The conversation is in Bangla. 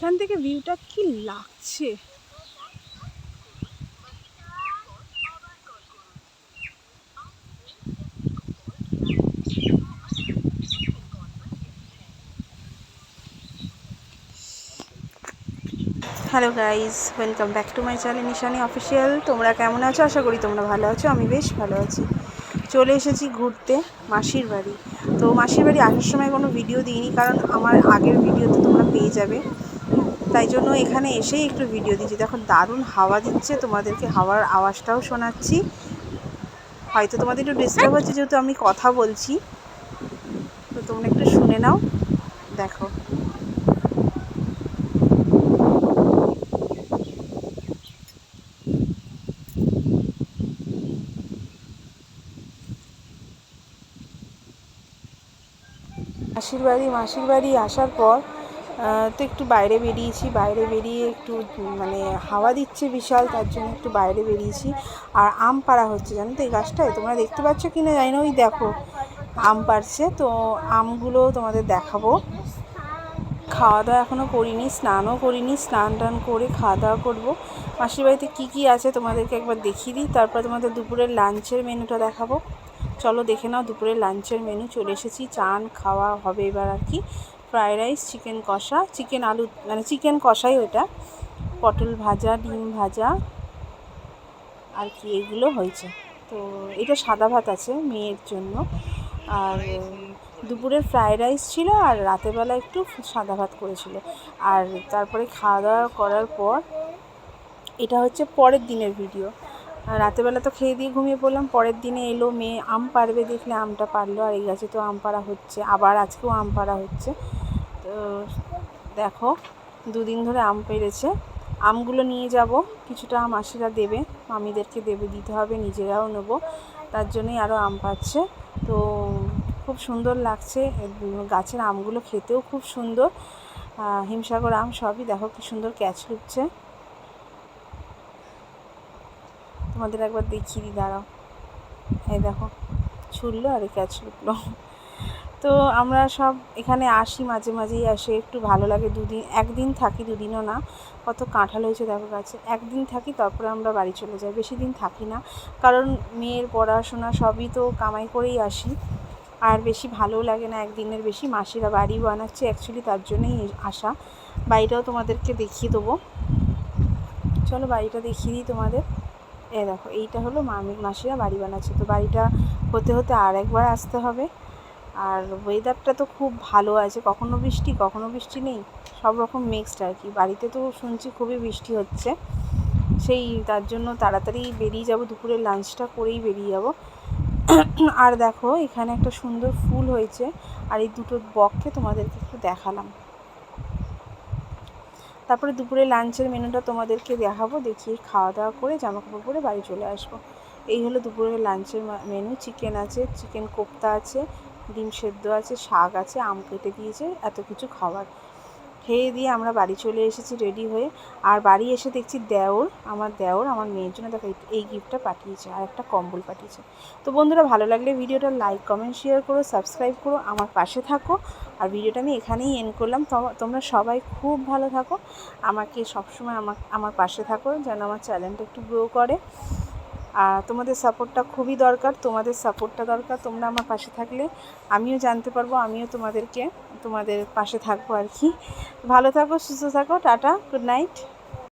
এখান থেকে ভিউটা কি লাগছে? Hello guys welcome back to my channel Nishani official তোমরা কেমন আছো? আশা করি তোমরা ভালো আছো, আমি বেশ ভালো আছি। চলে এসেছি ঘুরতে মাসির বাড়ি। তো মাসির বাড়ি আসার সময় কোনো ভিডিও দিইনি, কারণ আমার আগের ভিডিওতে তোমরা পেয়ে যাবে। তাই জন্য এখানে এসেই একটু ভিডিও দিচ্ছি। দেখো, দারুণ হাওয়া দিচ্ছে। তোমাদেরকে হাওয়ার আওয়াজটাও শোনাচ্ছি। হয়তো তোমাদের একটু ডিস্টার্ব হচ্ছে, যেহেতু আমি কথা বলছি। তো তোমরা একটু শুনে নাও, দেখো। বাড়ি, মাসির বাড়ি আসার পর তো একটু বাইরে বেরিয়েছি, বাইরে বেরিয়ে একটু মানে হাওয়া দিচ্ছে বিশাল, তার জন্য একটু বাইরে বেরিয়েছি। আর আম পাড়া হচ্ছে, জানো তো এই গাছটায়? তোমরা দেখতে পাচ্ছ কি না জানি না, ওই দেখো, আম পাড়ছে। তো আমগুলো তোমাদের দেখাবো। খাওয়া দাওয়া এখনও করিনি, স্নানও করিনি, স্নান টান করে খাওয়া দাওয়া করব। মাসির বাড়িতে কী কী আছে তোমাদেরকে একবার দেখিয়ে দিই, তারপর তোমাদের দুপুরের লাঞ্চের মেনুটা দেখাবো। চলো দেখে নাও, দুপুরের লাঞ্চের মেনু, চলে এসেছি, চান খাওয়া হবে এবার আর কি। ফ্রায়েড রাইস চিকেন কষা চিকেন আলু মানে চিকেন কষাই ওটা পটল ভাজা ডিম ভাজা আর কি এগুলো হয়েছে। তো এটা সাদা ভাত আছে মেয়ের জন্য। আর উম, দুপুরের ফ্রায়েড রাইস ছিল আর রাতেরবেলা একটু সাদা ভাত করেছিল। আর তারপরে খাওয়া দাওয়া করার পর এটা হচ্ছে পরের দিনের ভিডিও রাতেরবেলা তো খেয়ে দিয়ে ঘুমিয়ে পড়লাম পরের দিনে এলো মেয়ে আম পাড়বে দেখলে আমটা পারল আর এই গাছে তো আম পাড়া হচ্ছে আবার আজকেও আম পাড়া হচ্ছে। দেখো, দুদিন ধরে আম পেড়েছে। আমগুলো নিয়ে যাব, কিছুটা আম মাসিরা দেবে, মামিদেরকে দেবে, দিতে হবে, নিজেরাও নেব। তার জন্যই আরও আম পাচ্ছে। তো খুব সুন্দর লাগছে, গাছের আমগুলো খেতেও খুব সুন্দর। হিমসাগর আম সবই দেখো, কি সুন্দর ক্যাচ লুকছে তোমাদের একবার দেখিয়ে দিই, দাঁড়াও। এই দেখো ছুটলো আর ক্যাচ লুটলো। তো আমরা সব এখানে আসি মাঝে মাঝেই, আসে একটু ভালো লাগে দুদিন, একদিন থাকি, দুদিনও না। কত কাঁঠাল হয়েছে দেখো গাছে। একদিন থাকি, তারপরে আমরা বাড়ি চলে যাই। বেশি দিন থাকি না। কারণ মেয়ের পড়াশোনা সবই তো কামাই করেই আসি। আর বেশি ভালোও লাগে না, একদিনের বেশি। মাসিরা বাড়ি বানাচ্ছে অ্যাকচুয়ালি তার জন্যই আসা। বাড়িটাও তোমাদেরকে দেখিয়ে দেবো। চলো বাড়িটা দেখিয়ে দিই তোমাদের। এ দেখো, এইটা হলো মামি, মাসিরা বাড়ি বানাচ্ছে। তো বাড়িটা হতে হতে আর একবার আসতে হবে। আর ওয়েদারটা তো খুব ভালো আছে। কখনো বৃষ্টি কখনো বৃষ্টি নেই। সব রকম মিক্সড আর কি। বাড়িতে তো শুনছি খুবই বৃষ্টি হচ্ছে। সেই, তার জন্য তাড়াতাড়ি বেরিয়ে যাব। দুপুরের লাঞ্চটা করেই বেরিয়ে যাব। আর দেখো, এখানে একটা সুন্দর ফুল হয়েছে। আর এই দুটো বককে তোমাদেরকে একটু দেখালাম। তারপরে দুপুরে লাঞ্চের মেনুটা তোমাদেরকে দেখাবো। দেখিয়ে খাওয়া দাওয়া করে জামা কাপড় পরে বাড়ি চলে আসব। এই হলো দুপুরের লাঞ্চের মেনু চিকেন আছে চিকেন কোপ্তা আছে ডিম সেদ্ধ আছে, শাক আছে, আম কেটে দিয়েছে, এত কিছু খাবার। খেয়ে দিয়ে আমরা বাড়ি চলে এসেছি রেডি হয়ে। আর বাড়ি এসে দেখছি দেওর, আমার দেওর আমার মেয়ের জন্য দেখো এই- গিফটটা পাঠিয়েছে আর একটা কম্বল পাঠিয়েছে। তো বন্ধুরা ভালো লাগলে ভিডিওটা লাইক কমেন্ট শেয়ার করো সাবস্ক্রাইব করো, আমার পাশে থাকো। আর ভিডিওটা আমি এখানেই এন্ড করলাম। তোমরা সবাই খুব ভালো থাকো। আমাকে সবসময় আমার আমার পাশে থাকো যেন আমার চ্যানেলটা একটু গ্রো করে। আর তোমাদের সাপোর্টটা খুবই দরকার, তোমাদের সাপোর্টটা দরকার, তোমরা আমার পাশে থাকলে আমিও জানতে পারব, আমিও তোমাদেরকে তোমাদের পাশে থাকব আর কি। ভালো থাকো, সুস্থ থাকো, টাটা গুড নাইট